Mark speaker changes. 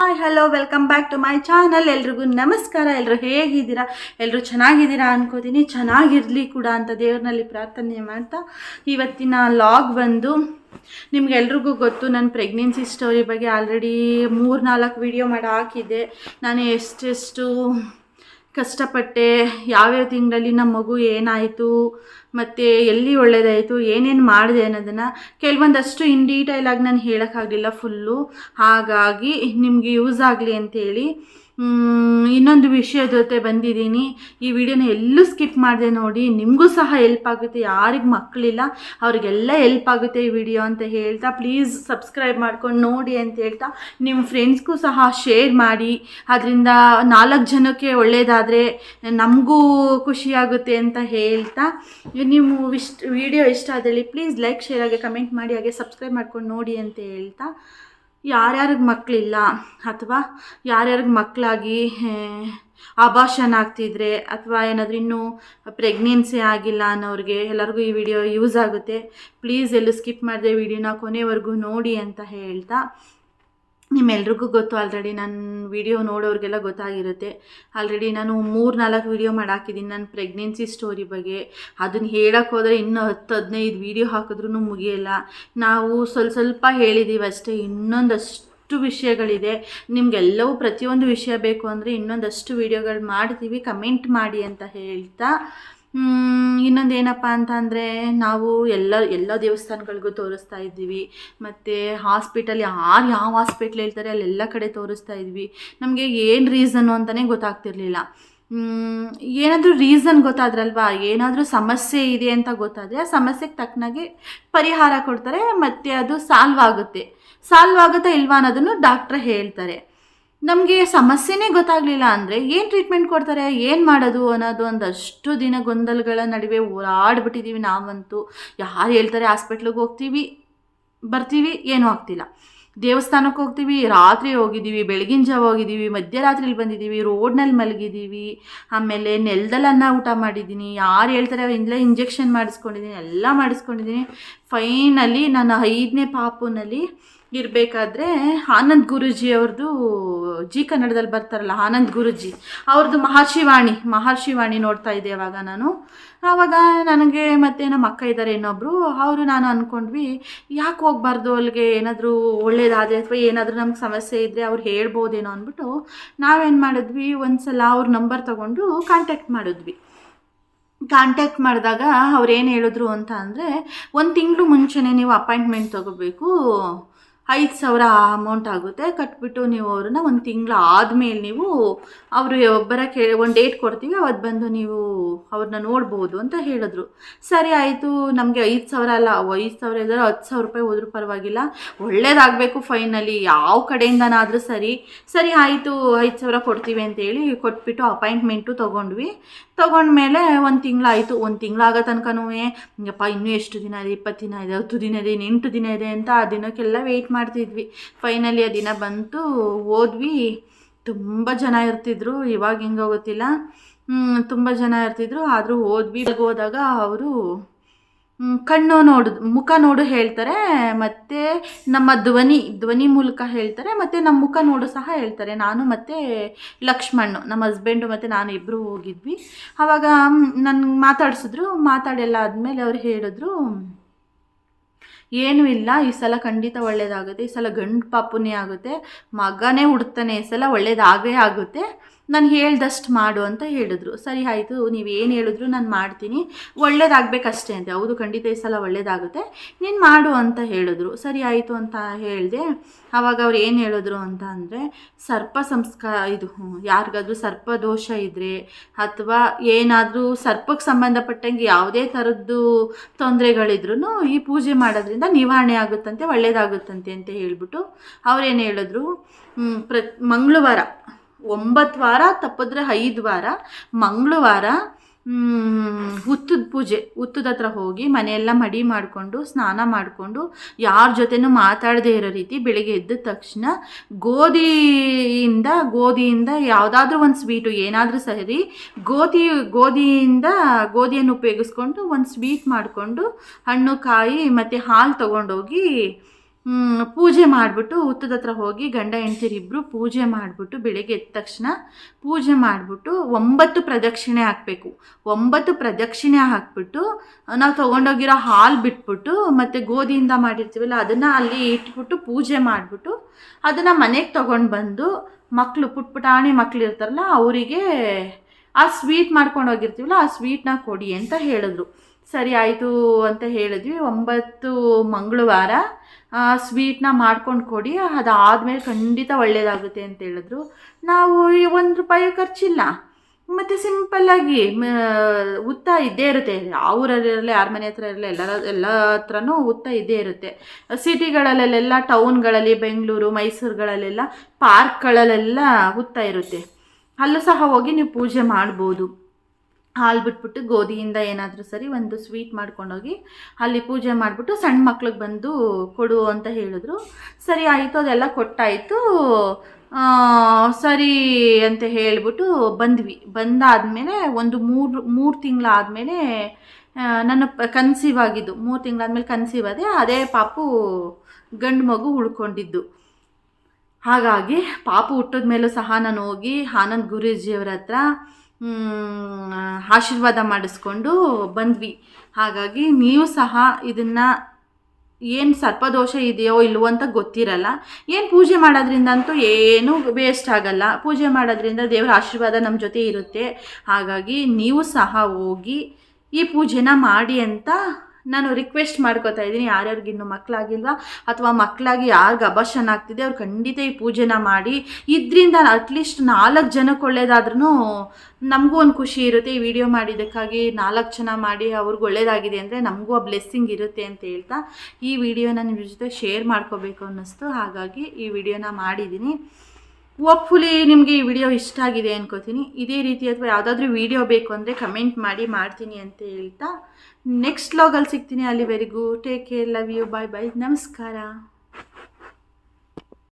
Speaker 1: Hi hello welcome back to my channel ಎಲ್ರಿಗೂ ನಮಸ್ಕಾರ. ಎಲ್ಲರೂ ಹೇಗಿದ್ದೀರಾ? ಎಲ್ಲರೂ ಚೆನ್ನಾಗಿದ್ದೀರಾ ಅನ್ಕೋತೀನಿ. ಚೆನ್ನಾಗಿರಲಿ ಕೂಡ ಅಂತ ದೇವ್ರನಲ್ಲಿ ಪ್ರಾರ್ಥನೆ ಮಾಡ್ತಾ ಇವತ್ತಿನ ಲಾಗ್ ಬಂದು ನಿಮ್ಗೆಲ್ರಿಗೂ ಗೊತ್ತು ನನ್ನ ಪ್ರೆಗ್ನೆನ್ಸಿ ಸ್ಟೋರಿ ಬಗ್ಗೆ ಆಲ್ರೆಡಿ ಮೂರು ನಾಲ್ಕು ವಿಡಿಯೋ ಮಾಡಿ ಹಾಕಿದ್ದೆ. ನಾನು ಎಷ್ಟೆಷ್ಟು ಕಷ್ಟಪಟ್ಟೆ ಯಾವ್ಯಾವ ತಿಂಗಳಲ್ಲಿ ನಮ್ಮ ಮಗು ಏನಾಯಿತು, ಮತ್ತು ಎಲ್ಲಿ ಒಳ್ಳೆಯದಾಯಿತು ಏನೇನು ಮಾಡಿದೆ ಅನ್ನೋದನ್ನು ಕೆಲವೊಂದಷ್ಟು ಇನ್ ಡೀಟೇಲಾಗಿ ನಾನು ಹೇಳೋಕ್ಕಾಗಲಿಲ್ಲ ಫುಲ್ಲು ಹಾಗಾಗಿ ನಿಮಗೆ ಯೂಸ್ ಆಗಲಿ ಅಂತೇಳಿ ಇನ್ನೊಂದು ವಿಷಯದ ಜೊತೆ ಬಂದಿದ್ದೀನಿ. ಈ ವಿಡಿಯೋನ ಎಲ್ಲೂ ಸ್ಕಿಪ್ ಮಾಡಿದೆ ನೋಡಿ. ನಿಮಗೂ ಸಹ ಹೆಲ್ಪ್ ಆಗುತ್ತೆ. ಯಾರಿಗೆ ಮಕ್ಕಳಿಲ್ಲ ಅವ್ರಿಗೆಲ್ಲ ಹೆಲ್ಪ್ ಆಗುತ್ತೆ ಈ ವಿಡಿಯೋ ಅಂತ ಹೇಳ್ತಾ. ಪ್ಲೀಸ್ ಸಬ್ಸ್ಕ್ರೈಬ್ ಮಾಡ್ಕೊಂಡು ನೋಡಿ ಅಂತ ಹೇಳ್ತಾ. ನಿಮ್ಮ ಫ್ರೆಂಡ್ಸ್ಗೂ ಸಹ ಶೇರ್ ಮಾಡಿ. ಅದರಿಂದ ನಾಲ್ಕು ಜನಕ್ಕೆ ಒಳ್ಳೆಯದಾದರೆ ನಮಗೂ ಖುಷಿಯಾಗುತ್ತೆ ಅಂತ ಹೇಳ್ತಾ. ನೀವು ವಿಶ್, ವಿಡಿಯೋ ಇಷ್ಟ ಆದಲ್ಲಿ ಪ್ಲೀಸ್ ಲೈಕ್ ಶೇರ್ ಆಗಿ ಕಮೆಂಟ್ ಮಾಡಿ, ಹಾಗೆ ಸಬ್ಸ್ಕ್ರೈಬ್ ಮಾಡ್ಕೊಂಡು ನೋಡಿ ಅಂತ ಹೇಳ್ತಾ. ಯಾರ್ಯಾರಿಗೆ ಮಕ್ಕಳಿಲ್ಲ ಅಥವಾ ಯಾರ್ಯಾರಿಗೆ ಮಕ್ಕಳಾಗಿ ಅಭಾಷಣ ಆಗ್ತಿದ್ರೆ ಅಥವಾ ಏನಾದರೂ ಇನ್ನೂ ಪ್ರೆಗ್ನೆನ್ಸಿ ಆಗಿಲ್ಲ ಅನ್ನೋರಿಗೆ ಎಲ್ಲರಿಗೂ ಈ ವಿಡಿಯೋ ಯೂಸ್ ಆಗುತ್ತೆ. ಪ್ಲೀಸ್ ಎಲ್ಲೂ ಸ್ಕಿಪ್ ಮಾಡಿದೆ ವಿಡಿಯೋನ ಕೊನೆವರೆಗೂ ನೋಡಿ ಅಂತ ಹೇಳ್ತಾ ನಿಮ್ಮೆಲ್ರಿಗೂ ಗೊತ್ತು ಆಲ್ರೆಡಿ ನನ್ನ ವಿಡಿಯೋ ನೋಡೋರಿಗೆಲ್ಲ ಗೊತ್ತಾಗಿರುತ್ತೆ. ಆಲ್ರೆಡಿ ನಾನು ಮೂರು ನಾಲ್ಕು ವಿಡಿಯೋ ಮಾಡಿ ಹಾಕಿದ್ದೀನಿ ನನ್ನ ಪ್ರೆಗ್ನೆನ್ಸಿ ಸ್ಟೋರಿ ಬಗ್ಗೆ. ಅದನ್ನು ಹೇಳಕ್ಕೆ ಹೋದರೆ ಇನ್ನೂ ಹತ್ತು ಹದಿನೈದು ವಿಡಿಯೋ ಹಾಕಿದ್ರೂ ಮುಗಿಯಲ್ಲ. ನಾವು ಸ್ವಲ್ಪ ಸ್ವಲ್ಪ ಹೇಳಿದ್ದೀವಿ ಅಷ್ಟೇ, ಇನ್ನೊಂದಷ್ಟು ವಿಷಯಗಳಿದೆ. ನಿಮಗೆಲ್ಲವೂ ಪ್ರತಿಯೊಂದು ವಿಷಯ ಬೇಕು ಅಂದರೆ ಇನ್ನೊಂದಷ್ಟು ವಿಡಿಯೋಗಳು ಮಾಡ್ತೀವಿ ಕಮೆಂಟ್ ಮಾಡಿ ಅಂತ ಹೇಳ್ತಾ ಇನ್ನೊಂದು ಏನಪ್ಪ ಅಂತ ನಾವು ಎಲ್ಲ ಎಲ್ಲ ದೇವಸ್ಥಾನಗಳಿಗೂ ತೋರಿಸ್ತಾ ಇದ್ದೀವಿ. ಮತ್ತು ಹಾಸ್ಪಿಟಲ್ ಯಾರು ಯಾವ ಹಾಸ್ಪಿಟ್ಲ್ ಹೇಳ್ತಾರೆ ಅಲ್ಲೆಲ್ಲ ಕಡೆ ತೋರಿಸ್ತಾ ಇದ್ವಿ ನಮಗೆ ಏನು ರೀಸನ್ನು ಅಂತಲೇ ಗೊತ್ತಾಗ್ತಿರ್ಲಿಲ್ಲ. ಏನಾದರೂ ರೀಸನ್ ಗೊತ್ತಾದ್ರಲ್ವಾ? ಏನಾದರೂ ಸಮಸ್ಯೆ ಇದೆ ಅಂತ ಗೊತ್ತಾದರೆ ಆ ಸಮಸ್ಯೆಗೆ ತಕ್ಕನಾಗಿ ಪರಿಹಾರ ಕೊಡ್ತಾರೆ, ಮತ್ತು ಅದು ಸಾಲ್ವ್ ಆಗುತ್ತೆ. ಸಾಲ್ವ್ ಆಗುತ್ತಾ ಇಲ್ವಾ ಅನ್ನೋದನ್ನು ಡಾಕ್ಟ್ರ್ ಹೇಳ್ತಾರೆ. ನಮಗೆ ಸಮಸ್ಯೆನೇ ಗೊತ್ತಾಗಲಿಲ್ಲ ಅಂದರೆ ಏನು ಟ್ರೀಟ್ಮೆಂಟ್ ಕೊಡ್ತಾರೆ, ಏನು ಮಾಡೋದು ಅನ್ನೋದು ಒಂದಷ್ಟು ದಿನ ಗೊಂದಲಗಳ ನಡುವೆ ಓಡಾಡ್ಬಿಟ್ಟಿದ್ದೀವಿ ನಾವಂತೂ. ಯಾರು ಹೇಳ್ತಾರೆ ಹಾಸ್ಪಿಟ್ಲಿಗೆ ಹೋಗ್ತೀವಿ, ಬರ್ತೀವಿ, ಏನೂ ಆಗ್ತಿಲ್ಲ. ದೇವಸ್ಥಾನಕ್ಕೆ ಹೋಗ್ತೀವಿ, ರಾತ್ರಿ ಹೋಗಿದ್ದೀವಿ, ಬೆಳಗಿನ ಜಾವ ಹೋಗಿದ್ದೀವಿ, ಮಧ್ಯರಾತ್ರಿಲಿ ಬಂದಿದ್ದೀವಿ ರೋಡ್ನಲ್ಲಿ ಮಲಗಿದ್ದೀವಿ, ಆಮೇಲೆ ನೆಲದಲ್ಲಿ ಅನ್ನ ಊಟ ಮಾಡಿದ್ದೀನಿ, ಯಾರು ಹೇಳ್ತಾರೆ ಇಂದಲೇ ಇಂಜೆಕ್ಷನ್ ಮಾಡಿಸ್ಕೊಂಡಿದ್ದೀನಿ, ಎಲ್ಲ ಮಾಡಿಸ್ಕೊಂಡಿದ್ದೀನಿ. ಫೈನಲಿ ನಾನು ಐದನೇ ಪಾಪುನಲ್ಲಿ ಇರಬೇಕಾದ್ರೆ ಆನಂದ್ ಗುರೂಜಿ ಅವ್ರದ್ದು ಜಿ ಕನ್ನಡದಲ್ಲಿ ಬರ್ತಾರಲ್ಲ, ಆನಂದ್ ಗುರುಜಿ. ಅವ್ರದ್ದು ಮಹರ್ಷಿವಾಣಿ ಮಹರ್ಷಿವಾಣಿ ನೋಡ್ತಾ ಇದ್ದೆ ಅವಾಗ ನಾನು. ಆವಾಗ ನನಗೆ ಮತ್ತು ನಮ್ಮ ಅಕ್ಕ ಇದ್ದಾರೆ ಇನ್ನೊಬ್ಬರು ಅವರು ನಾನು ಅಂದ್ಕೊಂಡ್ವಿ ಯಾಕೆ ಹೋಗ್ಬಾರ್ದು ಅಲ್ಲಿಗೆ? ಏನಾದರೂ ಒಳ್ಳೇದಾದರೆ ಅಥವಾ ಏನಾದರೂ ನಮ್ಗೆ ಸಮಸ್ಯೆ ಇದ್ದರೆ ಅವ್ರು ಹೇಳ್ಬೋದೇನೋ ಅಂದ್ಬಿಟ್ಟು ನಾವೇನು ಮಾಡಿದ್ವಿ ಒಂದು ಸಲ ಅವ್ರ ನಂಬರ್ ತೊಗೊಂಡು ಕಾಂಟ್ಯಾಕ್ಟ್ ಮಾಡಿದ್ವಿ. ಕಾಂಟ್ಯಾಕ್ಟ್ ಮಾಡಿದಾಗ ಅವ್ರು ಏನು ಹೇಳಿದ್ರು ಅಂತ ಅಂದರೆ, ಒಂದು ತಿಂಗಳು ಮುಂಚೆನೇ ನೀವು ಅಪಾಯಿಂಟ್ಮೆಂಟ್ ತೊಗೋಬೇಕು. ಐದು ಸಾವಿರ ಅಮೌಂಟ್ ಆಗುತ್ತೆ. ಕಟ್ಬಿಟ್ಟು ನೀವು ಅವ್ರನ್ನ ಒಂದು ತಿಂಗಳು ಆದಮೇಲೆ ನೀವು ಅವರು ಬರೋಕ್ಕೆ ಒಂದು ಡೇಟ್ ಕೊಡ್ತೀವಿ ಅವತ್ತು ಬಂದು ನೀವು ಅವ್ರನ್ನ ನೋಡ್ಬೋದು ಅಂತ ಹೇಳಿದ್ರು. ಸರಿ ಆಯಿತು, ನಮಗೆ ಐದು ಸಾವಿರ ಅಲ್ಲ ಐದು ಸಾವಿರ ಇದ್ದಾರೆ ಹತ್ತು ಸಾವಿರ ರೂಪಾಯಿ ಹೋದ್ರೂ ಪರವಾಗಿಲ್ಲ. ಒಳ್ಳೇದಾಗಬೇಕು ಫೈನಲಿ ಯಾವ ಕಡೆಯಿಂದನಾದರೂ ಸರಿ. ಸರಿ ಆಯಿತು, ಐದು ಸಾವಿರ ಕೊಡ್ತೀವಿ ಅಂತೇಳಿ ಕೊಟ್ಬಿಟ್ಟು ಅಪಾಯಿಂಟ್ಮೆಂಟು ತೊಗೊಂಡ್ವಿ. ತೊಗೊಂಡ್ಮೇಲೆ ಒಂದು ತಿಂಗಳಾಯಿತು, ಒಂದು ತಿಂಗಳಾಗೋ ತನಕನೂ ಯಪ್ಪ ಇನ್ನೂ ಎಷ್ಟು ದಿನ ಇದೆ, ಇಪ್ಪತ್ತು ದಿನ ಇದೆ, ಹತ್ತು ದಿನ ಇದೆ ಎಂಟು ದಿನ ಇದೆ ಅಂತ ಆ ದಿನಕ್ಕೆಲ್ಲ ವೆಯ್ಟ್ ಮಾಡ್ತಿದ್ವಿ. ಫೈನಲಿ ಆ ದಿನ ಬಂತು, ಹೋದ್ವಿ. ತುಂಬ ಜನ ಇರ್ತಿದ್ರು, ಇವಾಗ ಹೆಂಗೋ ಗೊತ್ತಿಲ್ಲ ತುಂಬ ಜನ ಇರ್ತಿದ್ರು, ಆದರೂ ಹೋದ್ವಿ. ಹೋದಾಗ ಅವರು ಕಣ್ಣು ನೋಡು, ಮುಖ ನೋಡು ಹೇಳ್ತಾರೆ, ಮತ್ತು ನಮ್ಮ ಧ್ವನಿ ಧ್ವನಿ ಮೂಲಕ ಹೇಳ್ತಾರೆ, ಮತ್ತು ನಮ್ಮ ಮುಖ ನೋಡು ಸಹ ಹೇಳ್ತಾರೆ. ನಾನು ಮತ್ತು ಲಕ್ಷ್ಮಣ್ ನಮ್ಮ ಹಸ್ಬೆಂಡು ಮತ್ತು ನಾನು ಇಬ್ಬರು ಹೋಗಿದ್ವಿ. ಆವಾಗ ನನ್ನ ಮಾತಾಡಿಸಿದ್ರು, ಮಾತಾಡೆಲ್ಲ ಆದಮೇಲೆ ಅವ್ರು ಹೇಳಿದ್ರು, ಏನೂ ಇಲ್ಲ, ಈ ಸಲ ಖಂಡಿತ ಒಳ್ಳೆಯದಾಗುತ್ತೆ ಈ ಸಲ ಗಂಡು ಪಾಪುನೇ ಆಗುತ್ತೆ, ಮಗನೇ ಹುಡ್ತಾನೆ ಈ ಸಲ ಒಳ್ಳೇದಾಗೇ ಆಗುತ್ತೆ ನಾನು ಹೇಳ್ದಷ್ಟು ಮಾಡು ಅಂತ ಹೇಳಿದ್ರು. ಸರಿ ಆಯಿತು, ನೀವು ಏನು ಹೇಳಿದ್ರು ನಾನು ಮಾಡ್ತೀನಿ. ಒಳ್ಳೇದಾಗಬೇಕಷ್ಟೇ ಅಂತೆ. ಹೌದು, ಖಂಡಿತ ಈ ಸಲ ಒಳ್ಳೇದಾಗುತ್ತೆ. ನೀನು ಮಾಡು ಅಂತ ಹೇಳಿದ್ರು. ಸರಿ ಆಯಿತು ಅಂತ ಹೇಳಿದೆ. ಆವಾಗ ಅವ್ರು ಏನು ಹೇಳಿದ್ರು ಅಂತ ಅಂದರೆ, ಸರ್ಪ ಸಂಸ್ಕಾರ ಇದು ಯಾರಿಗಾದ್ರೂ ಸರ್ಪ ದೋಷ ಇದ್ದರೆ ಅಥವಾ ಏನಾದರೂ ಸರ್ಪಕ್ಕೆ ಸಂಬಂಧಪಟ್ಟಂಗೆ ಯಾವುದೇ ಥರದ್ದು ತೊಂದರೆಗಳಿದ್ರು ಈ ಪೂಜೆ ಮಾಡೋದ್ರಿಂದ ನಿವಾರಣೆ ಆಗುತ್ತಂತೆ, ಒಳ್ಳೇದಾಗುತ್ತಂತೆ ಅಂತ ಹೇಳಿಬಿಟ್ಟು ಅವ್ರೇನು ಹೇಳಿದ್ರು ಪ್ರ, ಮಂಗಳವಾರ ಒಂಬತ್ತು ವಾರ, ತಪ್ಪಿದ್ರೆ ಐದು ವಾರ, ಮಂಗಳವಾರ ಹುತ್ತದ ಪೂಜೆ, ಹುತ್ತದ ಹತ್ರ ಹೋಗಿ ಮನೆಯೆಲ್ಲ ಮಡಿ ಮಾಡಿಕೊಂಡು, ಸ್ನಾನ ಮಾಡಿಕೊಂಡು, ಯಾರ ಜೊತೆನೂ ಮಾತಾಡದೇ ಇರೋ ರೀತಿ ಬೆಳಿಗ್ಗೆ ಎದ್ದ ತಕ್ಷಣ ಗೋಧಿಯಿಂದ ಗೋಧಿಯಿಂದ ಯಾವುದಾದ್ರೂ ಒಂದು ಸ್ವೀಟು, ಏನಾದರೂ ಸರಿ, ಗೋಧಿ, ಗೋಧಿಯಿಂದ ಗೋಧಿಯನ್ನು ಉಪಯೋಗಿಸ್ಕೊಂಡು ಒಂದು ಸ್ವೀಟ್ ಮಾಡಿಕೊಂಡು, ಹಣ್ಣು, ಕಾಯಿ ಮತ್ತು ಹಾಲು ತೊಗೊಂಡೋಗಿ ಪೂಜೆ ಮಾಡಿಬಿಟ್ಟು ಹುತ್ತದ ಹತ್ರ ಹೋಗಿ ಗಂಡ ಹೆಂಡ್ತಿರಿಬ್ಬರು ಪೂಜೆ ಮಾಡಿಬಿಟ್ಟು ಬೆಳಗ್ಗೆ ಎದ್ದ ತಕ್ಷಣ ಪೂಜೆ ಮಾಡಿಬಿಟ್ಟು ಒಂಬತ್ತು ಪ್ರದಕ್ಷಿಣೆ ಹಾಕಬೇಕು. ಒಂಬತ್ತು ಪ್ರದಕ್ಷಿಣೆ ಹಾಕ್ಬಿಟ್ಟು ನಾವು ತೊಗೊಂಡೋಗಿರೋ ಹಾಲು ಬಿಟ್ಬಿಟ್ಟು ಮತ್ತು ಗೋಧಿಯಿಂದ ಮಾಡಿರ್ತೀವಲ್ಲ ಅದನ್ನು ಅಲ್ಲಿ ಇಟ್ಬಿಟ್ಟು ಪೂಜೆ ಮಾಡಿಬಿಟ್ಟು ಅದನ್ನು ಮನೆಗೆ ತೊಗೊಂಡು ಬಂದು ಮಕ್ಕಳು ಪುಟ್ ಪುಟಾಣಿ ಮಕ್ಳು ಇರ್ತಾರಲ್ಲ, ಅವರಿಗೆ ಆ ಸ್ವೀಟ್ ಮಾಡ್ಕೊಂಡು ಹೋಗಿರ್ತೀವಲ್ಲ ಆ ಸ್ವೀಟ್ನ ಕೊಡಿ ಅಂತ ಹೇಳಿದ್ರು. ಸರಿ ಆಯಿತು ಅಂತ ಹೇಳಿದ್ವಿ. ಒಂಬತ್ತು ಮಂಗಳವಾರ ಸ್ವೀಟ್ನ ಮಾಡ್ಕೊಂಡು ಕೊಡಿ, ಅದಾದಮೇಲೆ ಖಂಡಿತ ಒಳ್ಳೆಯದಾಗುತ್ತೆ ಅಂತ ಹೇಳಿದ್ರು. ನಾವು ಒಂದು ರೂಪಾಯಿ ಖರ್ಚಿಲ್ಲ. ಮತ್ತು ಸಿಂಪಲ್ಲಾಗಿ ಉತ್ತ ಇದ್ದೇ ಇರುತ್ತೆ. ಅವರಲ್ಲಿರಲಿ ಯಾರ ಮನೆ ಹತ್ರ ಇರಲಿ ಎಲ್ಲರ, ಎಲ್ಲ ಹತ್ರನೂ ಉತ್ತ ಇದ್ದೇ ಇರುತ್ತೆ. ಸಿಟಿಗಳಲ್ಲೆಲ್ಲ, ಟೌನ್ಗಳಲ್ಲಿ, ಬೆಂಗಳೂರು, ಮೈಸೂರುಗಳಲ್ಲೆಲ್ಲ, ಪಾರ್ಕ್ಗಳಲ್ಲೆಲ್ಲ ಉತ್ತ ಇರುತ್ತೆ. ಅಲ್ಲೂ ಸಹ ಹೋಗಿ ನೀವು ಪೂಜೆ ಮಾಡ್ಬೋದು. ಹಾಲು ಬಿಟ್ಬಿಟ್ಟು ಗೋಧಿಯಿಂದ ಏನಾದರೂ ಸರಿ ಒಂದು ಸ್ವೀಟ್ ಮಾಡ್ಕೊಂಡೋಗಿ ಅಲ್ಲಿ ಪೂಜೆ ಮಾಡಿಬಿಟ್ಟು ಸಣ್ಣ ಮಕ್ಳಿಗೆ ಬಂದು ಕೊಡು ಅಂತ ಹೇಳಿದ್ರು. ಸರಿ ಆಯಿತು, ಅದೆಲ್ಲ ಕೊಟ್ಟಾಯಿತು. ಸರಿ ಅಂತ ಹೇಳಿಬಿಟ್ಟು ಬಂದ್ವಿ. ಬಂದಾದಮೇಲೆ ಒಂದು ಮೂರು ಮೂರು ತಿಂಗಳಾದಮೇಲೆ ನನ್ನ ಕನ್ಸೀವ್ ಆಗಿದ್ದು. ಮೂರು ತಿಂಗಳಾದಮೇಲೆ ಕನ್ಸೀವ್ ಆದೆ, ಅದೇ ಪಾಪು ಗಂಡು ಮಗು ಉಳ್ಕೊಂಡಿದ್ದು. ಹಾಗಾಗಿ ಪಾಪು ಹುಟ್ಟಿದ ಮೇಲೂ ಸಹ ನಾನು ಹೋಗಿ ಆನಂದ್ ಗುರೂಜಿಯವರ ಹತ್ರ ಆಶೀರ್ವಾದ ಮಾಡಿಸ್ಕೊಂಡು ಬಂದ್ವಿ. ಹಾಗಾಗಿ ನೀವು ಸಹ ಇದನ್ನು ಏನು ಸರ್ಪದೋಷ ಇದೆಯೋ ಇಲ್ವೋ ಅಂತ ಗೊತ್ತಿರಲ್ಲ. ಏನು ಪೂಜೆ ಮಾಡೋದ್ರಿಂದ ಅಂತೂ ಏನೂ ವೇಸ್ಟ್ ಆಗಲ್ಲ. ಪೂಜೆ ಮಾಡೋದ್ರಿಂದ ದೇವರ ಆಶೀರ್ವಾದ ನಮ್ಮ ಜೊತೆ ಇರುತ್ತೆ. ಹಾಗಾಗಿ ನೀವು ಸಹ ಹೋಗಿ ಈ ಪೂಜೆನ ಮಾಡಿ ಅಂತ ನಾನು ರಿಕ್ವೆಸ್ಟ್ ಮಾಡ್ಕೋತಾ ಇದ್ದೀನಿ, ಯಾರ್ಯಾರಿಗೆ ಇನ್ನೂ ಮಕ್ಕಳಾಗಿಲ್ವಾ ಅಥವಾ ಮಕ್ಕಳಾಗಿ ಯಾರಿಗೆ ಅಬರ್ಷನ್ ಆಗ್ತಿದೆ, ಅವ್ರು ಖಂಡಿತ ಈ ಪೂಜೆನ ಮಾಡಿ, ಇದರಿಂದ ಅಟ್ಲೀಸ್ಟ್ ನಾಲ್ಕು ಜನಕ್ಕೆ ಒಳ್ಳೇದಾದ್ರೂ ನಮಗೂ ಒಂದು ಖುಷಿ ಇರುತ್ತೆ. ಈ ವಿಡಿಯೋ ಮಾಡಿದ್ದಕ್ಕಾಗಿ ನಾಲ್ಕು ಜನ ಮಾಡಿ ಅವ್ರಿಗೆ ಒಳ್ಳೇದಾಗಿದೆ ಅಂದರೆ ನಮಗೂ ಆ ಬ್ಲೆಸ್ಸಿಂಗ್ ಇರುತ್ತೆ ಅಂತ ಹೇಳ್ತಾ ಈ ವಿಡಿಯೋನ ನಿಮ್ಮ ಜೊತೆ ಶೇರ್ ಮಾಡ್ಕೋಬೇಕು ಅನ್ನಿಸ್ತು. ಹಾಗಾಗಿ ಈ ವಿಡಿಯೋನ ಮಾಡಿದ್ದೀನಿ. ಹೋಪ್ಫುಲಿ ನಿಮಗೆ ಈ ವಿಡಿಯೋ ಇಷ್ಟ ಆಗಿದೆ ಅನ್ಕೋತೀನಿ. ಇದೇ ರೀತಿ ಅಥವಾ ಯಾವುದಾದ್ರೂ ವಿಡಿಯೋ ಬೇಕು ಅಂದರೆ ಕಮೆಂಟ್ ಮಾಡಿ ಮಾಡ್ತೀನಿ ಅಂತ ಹೇಳ್ತಾ, ನೆಕ್ಸ್ಟ್ ಲಾಗಲ್ಲಿ ಸಿಗ್ತೀನಿ ಅಲ್ಲಿವರೆಗೂ. Take care love you bye bye ನಮಸ್ಕಾರ.